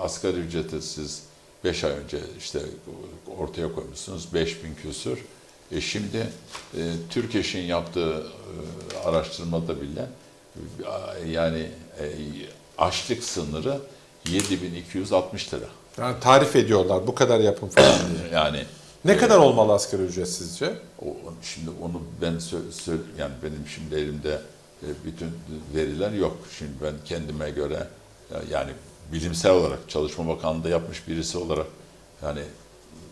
asgari ücreti siz 5 ay önce işte ortaya koymuşsunuz 5000 küsür. E şimdi e, Türk İş'in yaptığı e, araştırmada bile e, yani e, açlık sınırı 7260 lira. Yani tarif ediyorlar bu kadar yapın falan diye. Yani Ne kadar olmalı asgari ücret sizce? o, şimdi onu ben sö- sö- yani benim şimdi elimde e, bütün veriler yok. Şimdi ben kendime göre ya- yani bilimsel olarak Çalışma Bakanlığı'nda yapmış birisi olarak yani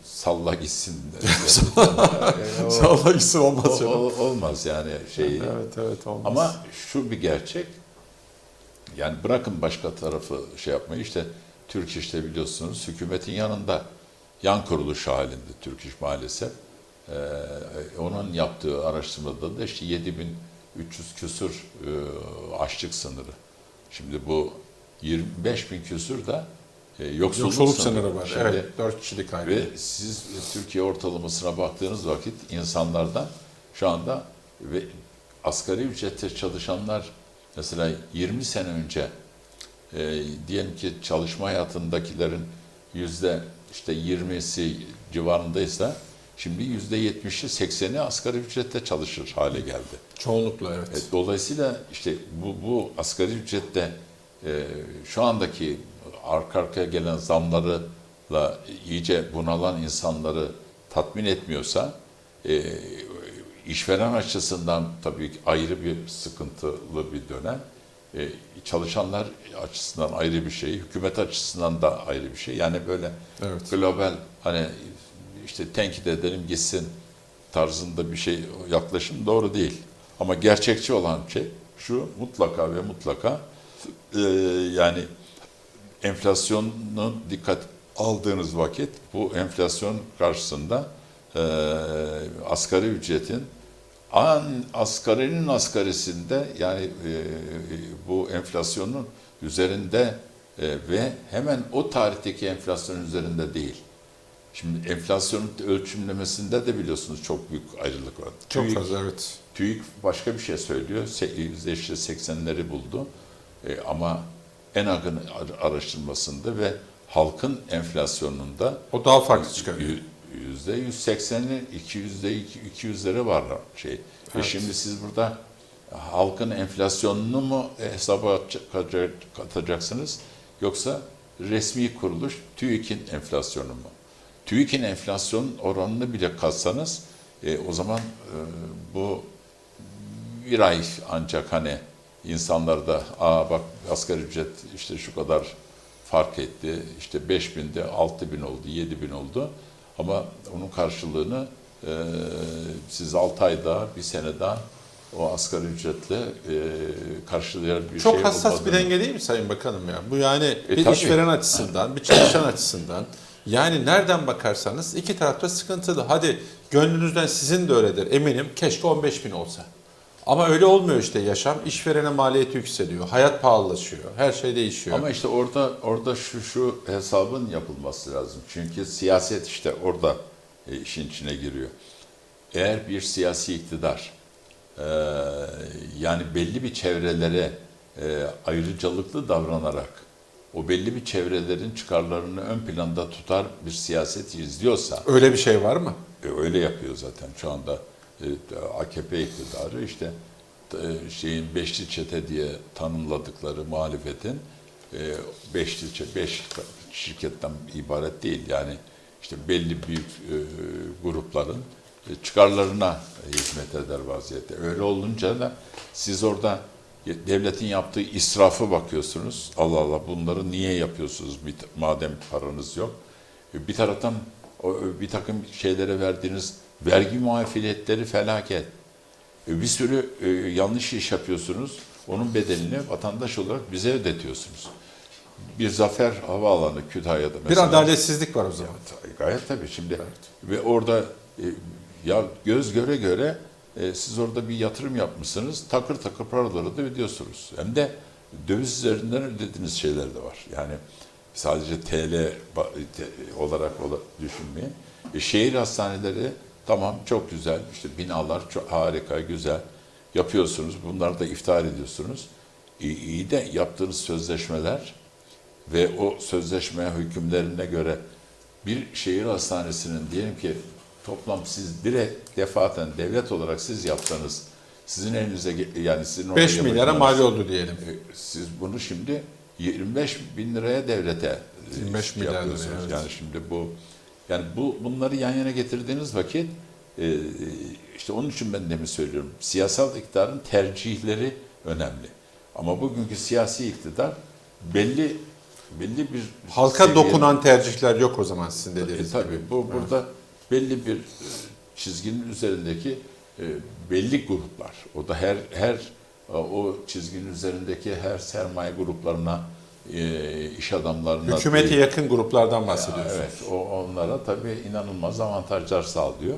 salla gitsin. Yani Sağlık gitsin olmaz o- o- olmaz yani şey. Evet evet olmaz. Ama şu bir gerçek. Yani bırakın başka tarafı şey yapmayı işte Türk İş'te biliyorsunuz hükümetin yanında yan kuruluş halinde Türk İş maalesef. Ee, onun yaptığı araştırmada da işte 7300 küsür e, açlık sınırı. Şimdi bu 25 bin küsür de e, yoksulluk, Yoksulluk sınırı var. Şimdi- Evet 4 kişilik aile. ve siz Türkiye ortalamasına baktığınız vakit insanlardan şu anda ve asgari ücrette çalışanlar mesela 20 sene önce e, diyelim ki çalışma hayatındakilerin yüzde işte 20'si civarındaysa şimdi yüzde 70'i 80'i asgari ücrette çalışır hale geldi. Çoğunlukla evet. E, Dolayısıyla işte bu, bu asgari ücrette e, şu andaki arka arkaya gelen zamlarla iyice bunalan insanları tatmin etmiyorsa e, işveren açısından tabii ki ayrı bir sıkıntılı bir dönem. E, çalışanlar açısından ayrı bir şey, hükümet açısından da ayrı bir şey. Yani böyle Evet. global hani işte tenkit edelim gitsin tarzında bir şey yaklaşım doğru değil. Ama gerçekçi olan şey şu mutlaka ve mutlaka e, yani enflasyonu dikkat aldığınız vakit bu enflasyon karşısında e, asgari ücretin an asgarinin asgarisinde yani e, bu enflasyonun üzerinde e, ve hemen o tarihteki enflasyonun üzerinde değil. Şimdi enflasyonun ölçümlemesinde de biliyorsunuz çok büyük ayrılık var. Çok TÜİK- fazla evet. TÜİK başka bir şey söylüyor. Se- Yüzde işte 80'leri buldu. E, ama en akın ar- araştırmasında ve halkın enflasyonunda O daha farklı çıkarıyor. yü- yüzde 180'i, iki yüzde iki- 200'leri var şey. Ve Evet. şimdi siz burada halkın enflasyonunu mu hesaba atacak- katacaksınız yoksa resmi kuruluş TÜİK'in enflasyonu mu? TÜİK'in enflasyon oranını bile katsanız e, o zaman e, bu bir ay ancak hani insanlarda aa bak asgari ücret işte şu kadar fark etti. işte 5 binde 6 bin oldu, 7 bin oldu. Ama onun karşılığını e, siz 6 ay daha, bir sene daha o asgari ücretle e, karşılayan bir Çok şey hassas bir denge değil mi Sayın Bakanım ya? Bu yani bir tabii. işveren açısından, bir çalışan açısından yani nereden bakarsanız iki tarafta sıkıntılı. Hadi gönlünüzden sizin de öyledir eminim. Keşke 15 bin olsa. Ama öyle olmuyor işte yaşam. İşverene maliyeti yükseliyor. Hayat pahalılaşıyor. Her şey değişiyor. Ama işte orada orada şu şu hesabın yapılması lazım. Çünkü siyaset işte orada e, işin içine giriyor. Eğer bir siyasi iktidar e, yani belli bir çevrelere e, ayrıcalıklı davranarak o belli bir çevrelerin çıkarlarını ön planda tutar bir siyaset izliyorsa öyle bir şey var mı? e, öyle yapıyor zaten şu anda AKP iktidarı işte e, şeyin beşli çete diye tanımladıkları muhalefetin e, beşli çete, beş şirketten ibaret değil yani işte belli büyük e, grupların e, çıkarlarına hizmet eder vaziyette. Öyle olunca da siz orada devletin yaptığı israfı bakıyorsunuz. Allah Allah bunları niye yapıyorsunuz madem paranız yok. E, Bir taraftan bir takım şeylere verdiğiniz vergi muafiyetleri felaket. E, Bir sürü e, yanlış iş yapıyorsunuz. Onun bedelini vatandaş olarak bize ödetiyorsunuz. Bir Zafer Havaalanı Kütahya'da Bir mesela. adaletsizlik var o zaman. Ta- Gayet tabii şimdi ve orada e, ya göz göre göre e, siz orada bir yatırım yapmışsınız takır takır paraları da ödüyorsunuz. Hem de döviz üzerinden ödediğiniz şeyler de var. Yani sadece TL olarak ola- düşünmeyin. E, şehir hastaneleri tamam çok güzel işte binalar çok harika güzel yapıyorsunuz. Bunları da iftihar ediyorsunuz. İyi, iyi de yaptığınız sözleşmeler ve o sözleşme hükümlerine göre bir şehir hastanesinin diyelim ki toplam siz direkt defaten devlet olarak siz yapsanız sizin elinize yani sizin oraya 5 milyara mal oldu diyelim. e, Siz bunu şimdi 25 bin liraya devlete e, 25 milyar liraya, yapıyorsunuz. evet. Yani şimdi bu yani bu bunları yan yana getirdiğiniz vakit e, işte onun için ben demin söylüyorum. Siyasal iktidarın tercihleri önemli. Ama bugünkü siyasi iktidar belli belli bir Halka seviye- dokunan tercihler yok o zaman sizin e, dediğiniz tabii gibi. bu burada belli bir e, çizginin üzerindeki e, belli gruplar. O da her her e, o çizginin üzerindeki her sermaye gruplarına e, iş adamlarına Hükümete değil- yakın gruplardan bahsediyorsunuz. Evet, o onlara tabii inanılmaz avantajlar sağlıyor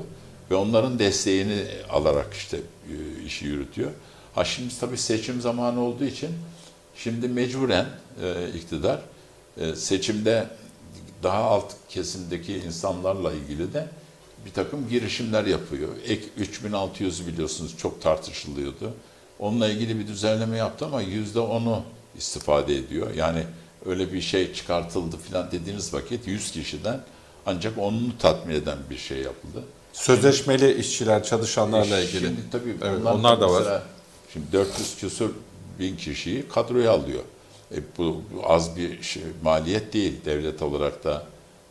ve onların desteğini alarak işte e, işi yürütüyor. Ha şimdi tabii seçim zamanı olduğu için şimdi mecburen e, iktidar e, seçimde daha alt kesimdeki insanlarla ilgili de bir takım girişimler yapıyor. Ek 3600 biliyorsunuz çok tartışılıyordu. Onunla ilgili bir düzenleme yaptı ama yüzde onu istifade ediyor. Yani öyle bir şey çıkartıldı falan dediğiniz vakit 100 kişiden ancak onunu tatmin eden bir şey yapıldı. Sözleşmeli işçiler, çalışanlarla E, ilgili. Şimdi tabii Evet, bunlar, onlar da var. mesela Şimdi 400 küsur bin kişiyi kadroya alıyor. E, bu, az bir şey, maliyet değil devlet olarak da.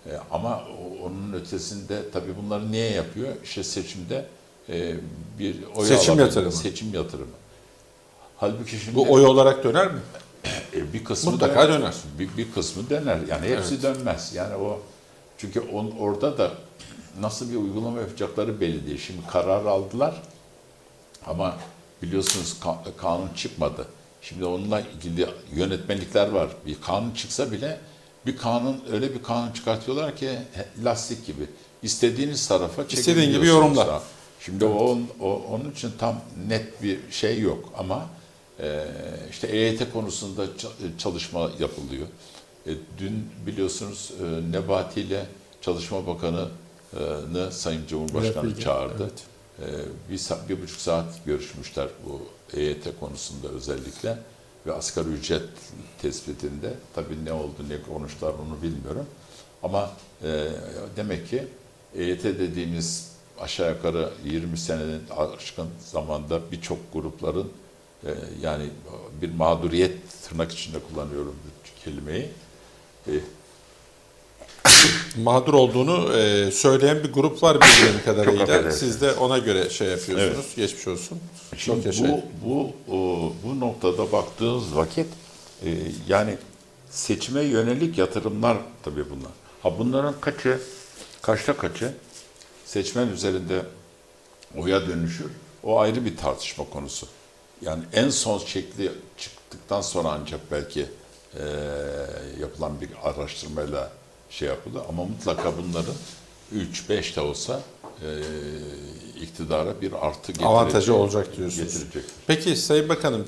E, ama onun ötesinde tabii bunları niye yapıyor? İşte seçimde e, bir oy Seçim alabilme, yatırımı. Seçim yatırımı. Halbuki şimdi Bu oy olarak döner mi? E, bir kısmı Mutlaka döner. Bir, bir kısmı döner. Yani hepsi dönmez. Yani o çünkü on, orada da nasıl bir uygulama yapacakları belli değil. Şimdi karar aldılar ama biliyorsunuz ka- kanun çıkmadı. Şimdi onunla ilgili yönetmelikler var. Bir kanun çıksa bile bir kanun öyle bir kanun çıkartıyorlar ki lastik gibi. İstediğiniz tarafa İstediğin gibi çekebiliyorsunuz yorumla. Şimdi o, o onun için tam net bir şey yok ama işte EYT konusunda ça- çalışma yapılıyor. E, dün biliyorsunuz e, Nebati ile Çalışma Bakanı'nı Sayın Cumhurbaşkanı çağırdı. evet. E, bir, bir buçuk saat görüşmüşler bu EYT konusunda özellikle ve asgari ücret tespitinde. Tabii ne oldu ne konuştular onu bilmiyorum. Ama e, demek ki EYT dediğimiz aşağı yukarı 20 senenin aşkın zamanda birçok grupların e, yani bir mağduriyet tırnak içinde kullanıyorum bu kelimeyi. E, Mağdur olduğunu e, söyleyen bir grup var bildiğim kadarıyla. Siz de ona göre şey yapıyorsunuz. Geçmiş olsun. Çok Şimdi yaşayın. bu, bu, o, bu noktada baktığınız vakit e, yani seçime yönelik yatırımlar tabii bunlar. Ha bunların kaçı, kaçta kaçı seçmen üzerinde oya dönüşür. O ayrı bir tartışma konusu. Yani en son şekli çıktıktan sonra ancak belki e, yapılan bir araştırmayla şey yapılır. Ama mutlaka bunların 3-5 de olsa e, iktidara bir artı getirecek. Avantajı olacak diyorsunuz. Getirecek. Peki Sayın Bakanım